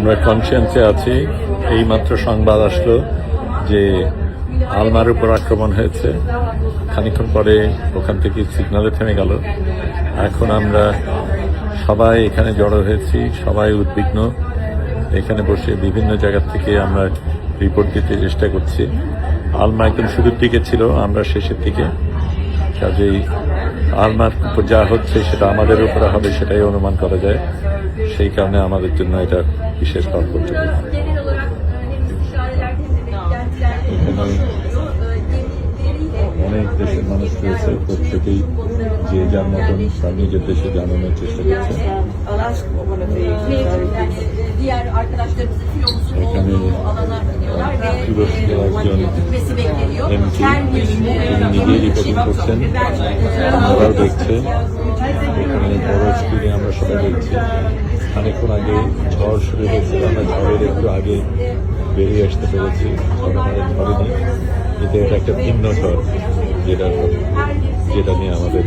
আমরা কনসিয়েন্সে আছি। এই মাত্র সংবাদ আসলো যে আলমার উপর আক্রমণ হয়েছে। খানিকক্ষণ পরে ওখান থেকে সিগনালে থেমে গেল। এখন আমরা সবাই এখানে জড়ো হয়েছি, সবাই উদ্বিগ্ন। এখানে বসে বিভিন্ন জায়গা থেকে আমরা রিপোর্ট দিতে চেষ্টা করছি। আলমা একদম শুরুর দিকে ছিল, আমরা শেষের দিকে। কাজেই আলমার উপর যা হচ্ছে সেটা আমাদের উপরে হবে সেটাই অনুমান করা যায়। সেই কারণে আমাদের জন্য এটা বিশেষ তাৎপর্যপূর্ণ Genel olarak önemli müşahereler এখানে অনেক দেশের মানুষ রয়েছে প্রত্যেকেই যে যার মতন তার নিজের দেশে জানানোর চেষ্টা করছে I'll ask one of the diğer arkadaşlarımızın filomuzun Ekrem olduğu Bey, alana gidiyorlar ve Filos'un e, Yön gitmesi bekleniyor. MP, Her bir তিনি নিজেই রিপোর্টিং করছেন আমরাও দেখছে খানিক্ষণ আগে ঝড় শুরু হয়েছে আমরা ঝড়ের একটু আগে বেরিয়ে আসতে পেরেছি আমাদের ধরেনি এতে এটা একটা ভিন্ন ঝড়, যেটা যেটা নিয়ে আমাদের